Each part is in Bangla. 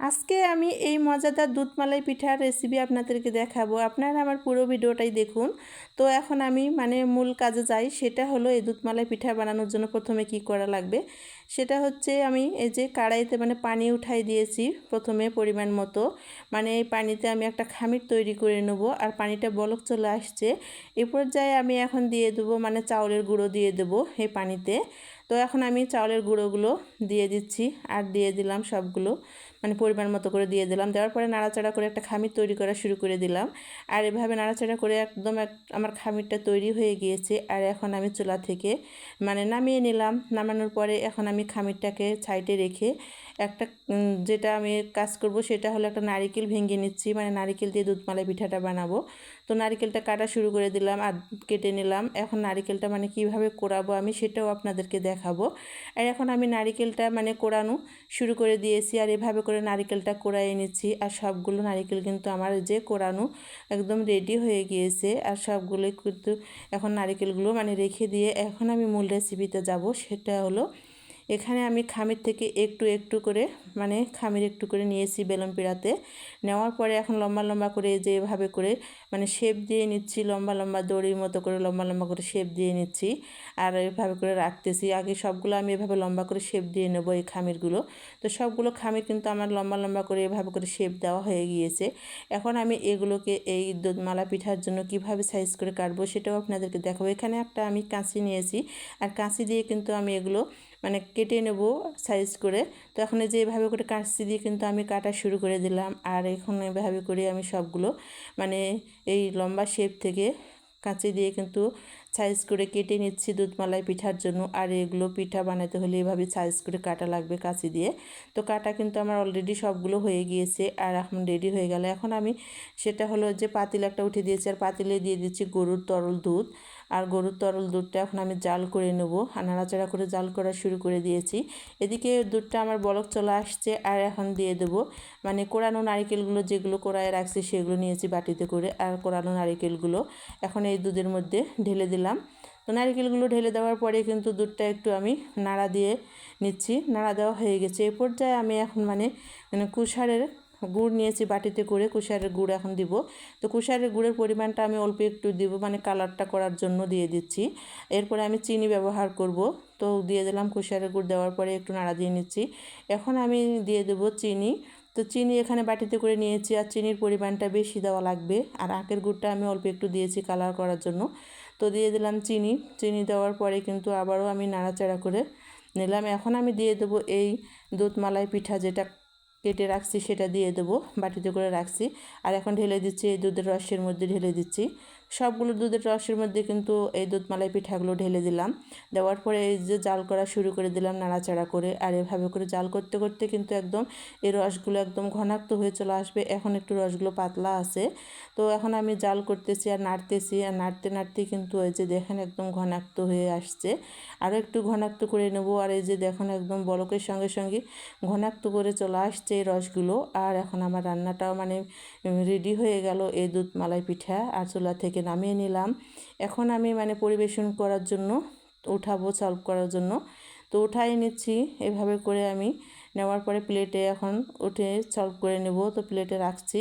আজকে আমি এই মজাদার দুধমালাই পিঠার রেসিপি আপনাদেরকে দেখাবো। আপনারা আমার পুরো ভিডিওটাই দেখুন। তো এখন আমি মানে মূল কাজে যাই, সেটা হলো এই দুধমালাই পিঠা বানানোর জন্য প্রথমে কি করা লাগবে? সেটা হচ্ছে আমি এই যে কড়াইতে মানে পানি উঠাই দিয়েছি প্রথমে পরিমাণ মতো। মানে এই পানিতে আমি একটা খামির তৈরি করে নেব আর পানিটা বলক চলে আসছে। এ পর্যায়ে আমি এখন দিয়ে দেবো মানে চাউলের গুঁড়ো দিয়ে দেবো এই পানিতে। তো এখন আমি চাউলের গুঁড়োগুলো দিয়ে দিচ্ছি আর দিয়ে দিলাম সবগুলো। মানে পরিমাণ মতো করে দিয়ে দিলাম। দেওয়ার পরে নাড়াচাড়া করে একটা খামির তৈরি করা শুরু করে দিলাম। আর এভাবে নাড়াচাড়া করে একদম এক আমার খামিরটা তৈরি হয়ে গিয়েছে। আর এখন আমি চুলা থেকে মানে নামিয়ে নিলাম। নামানোর পরে এখন আমি খামিরটাকে সাইডে রেখে একটা যেটা আমি কাজ করব সেটা হলো একটা নারিকেল ভেঙে নিচ্ছি। মানে নারিকেল দিয়ে দুধমালাই পিঠাটা বানাবো। তো নারিকেলটা কাটা শুরু করে দিলাম, আর কেটে নিলাম। এখন নারিকেলটা মানে কীভাবে কোরাবো আমি সেটাও আপনাদেরকে দেখাবো। আর এখন আমি নারিকেলটা মানে কোরানো শুরু করে দিয়েছি, আর এভাবে করে নারিকেলটা কোরাই নিচ্ছি। আর সবগুলো নারিকেল কিন্তু আমার যে কোরানো একদম রেডি হয়ে গিয়েছে। আর সবগুলোই কিন্তু এখন নারিকেলগুলো মানে রেখে দিয়ে এখন আমি মূল রেসিপিতে যাব। সেটা হলো এখানে আমি খামির থেকে একটু একটু করে মানে খামির একটু করে নিয়েছি বেলম পিড়াতে। নেওয়ার পরে এখন লম্বা লম্বা করে যে এভাবে করে মানে শেপ দিয়ে নিচ্ছি, লম্বা লম্বা দড়ির মতো করে লম্বা লম্বা করে শেপ দিয়ে নিচ্ছি। আর এভাবে করে রাখতেছি। আগে সবগুলো আমি এভাবে লম্বা করে শেপ দিয়ে নেব এই খামিরগুলো। তো সবগুলো খামির কিন্তু আমার লম্বা লম্বা করে এভাবে করে শেপ দেওয়া হয়ে গিয়েছে। এখন আমি এগুলোকে এই মালা পিঠার জন্য কীভাবে সাইজ করে কাটবো সেটাও আপনাদেরকে দেখাবো। এখানে একটা আমি কাঁচি নিয়েছি। আর কাঁচি দিয়ে কিন্তু আমি এগুলো মানে কেটে নেব সাইজ করে। তো এখন যে এভাবে করে কাটছি দিয়ে কিন্তু আমি কাটা শুরু করে দিলাম। আর এখন এভাবে করে আমি সবগুলো মানে এই লম্বা শেপ থেকে কাঁচি দিয়ে কিন্তু সাইজ করে কেটে নিচ্ছি দুধমালাই পিঠার জন্য। আর এগুলো পিঠা বানাতে হলে এভাবে সাইজ করে কাটা লাগবে কাঁচি দিয়ে। তো কাটা কিন্তু আমার অলরেডি সবগুলো হয়ে গিয়েছে আর এখন রেডি হয়ে গেল। এখন আমি সেটা হলো যে পাতিল একটা উঠে দিয়েছি। আর পাতিলে দিয়ে দিচ্ছি গরুর তরল দুধ। আর গরুর তরল দুধটা এখন আমি জাল করে নেব নাড়াচাড়া করে জাল করা শুরু করে দিয়েছি। এদিকে দুধটা আমার বলক চলে আসছে আর এখন দিয়ে দেবো। মানে কোরানো নারিকেলগুলো যেগুলো কোরায় রাখছি সেগুলো নিয়েছি বাটিতে করে আর কোরানো নারিকেলগুলো এখন এই দুধের মধ্যে ঢেলে দিলাম। তো নারিকেলগুলো ঢেলে দেওয়ার পরে কিন্তু দুধটা একটু আমি নাড়া দিয়ে নিচ্ছি। নাড়া দেওয়া হয়ে গেছে। এ পর্যায়ে আমি এখন মানে মানে কুষারের গুড় নিয়েছি বাটিতে করে কুষারের গুড় এখন দিব। তো কুষারের গুড়ের পরিমাণটা আমি অল্প একটু দিব মানে কালারটা করার জন্য দিয়ে দিচ্ছি। এরপরে আমি চিনি ব্যবহার করব। তো দিয়ে দিলাম কুষারের গুড়, দেওয়ার পরে একটু নাড়া দিয়ে নিচ্ছি। এখন আমি দিয়ে দেবো চিনি। তো চিনি এখানে বাটিতে করে নিয়েছি আর চিনির পরিমাণটা বেশি দেওয়া লাগবে। আর আখের গুড়টা আমি অল্প একটু দিয়েছি কালার করার জন্য। তো দিয়ে দিলাম চিনি। চিনি দেওয়ার পরে কিন্তু আবারও আমি নাড়াচাড়া করে নিলাম। এখন আমি দিয়ে দেবো এই দুধ মালাই পিঠা যেটা কেটে রাখছি সেটা দিয়ে দেবো, বাটিতে করে রাখছি। আর এখন ঢেলে দিচ্ছি এই দুধের রসের মধ্যে ঢেলে দিচ্ছি। সবগুলো দুধের রসের মধ্যে কিন্তু এই দুধ মালাই পিঠাগুলো ঢেলে দিলাম। দেওয়ার পরে এই যে জাল করা শুরু করে দিলাম নাড়াচাড়া করে, আর এভাবে করে জাল করতে করতে কিন্তু একদম এই রসগুলো একদম ঘনাক্ত হয়ে চলে আসবে। এখন একটু রসগুলো পাতলা আছে। তো এখন আমি জাল করতেছি আর নাড়তেছি, আর নাড়তে নাড়তে কিন্তু এই যে দেখেন একদম ঘনাক্ত হয়ে আসছে। আরও একটু ঘনাক্ত করে নেব, আর এই যে দেখুন একদম বলকের সঙ্গে সঙ্গে ঘনাক্ত করে চলে আসছে এই রসগুলো। আর এখন আমার রান্নাটাও মানে রেডি হয়ে গেল এই দুধ মালাই পিঠা। আর চুলা থেকে নামিয়ে নিলাম। এখন আমি মানে পরিবেশন করার জন্য উঠাবো সলভ করার জন্য। তো উঠাই নিচ্ছি। এভাবে করে আমি নেওয়ার পরে প্লেটে এখন উঠে সলভ করে নেব। তো প্লেটে রাখছি।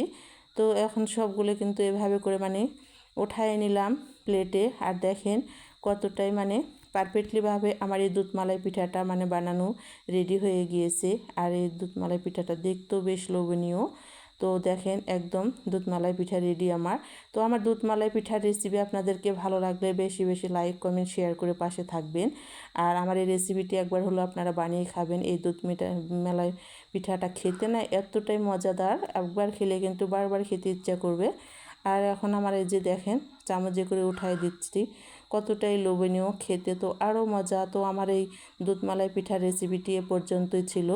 তো এখন সবগুলো কিন্তু এভাবে করে মানে উঠাই নিলাম প্লেটে আর দেখেন কতটাই মানে পারফেক্টলিভাবে আমার এই দুধমালাই পিঠাটা মানে বানানো রেডি হয়ে গিয়েছে। আর এই দুধমালাই পিঠাটা দেখতেও বেশ লোভনীয়। তো দেখেন একদম দুধ মালাই পিঠা রেডি আমার। তো আমার দুধ মালাই পিঠার রেসিপি আপনাদেরকে ভালো লাগলে বেশি বেশি লাইক কমেন্ট শেয়ার করে পাশে থাকবেন। আর আমার এই রেসিপিটি একবার হলো আপনারা বানিয়ে খাবেন। এই দুধ মিঠা, মেলাই পিঠাটা খেতে না এতটাই মজাদার, একবার খেলে কিন্তু বারবার খেতে ইচ্ছা করবে। আর এখন আমার এই যে দেখেন চামচে করে উঠাই দিচ্ছি, কতটাই লোভনীয়, খেতে তো আরও মজা। তো আমার এই দুধ মালাই পিঠার রেসিপিটি এ পর্যন্তই ছিল।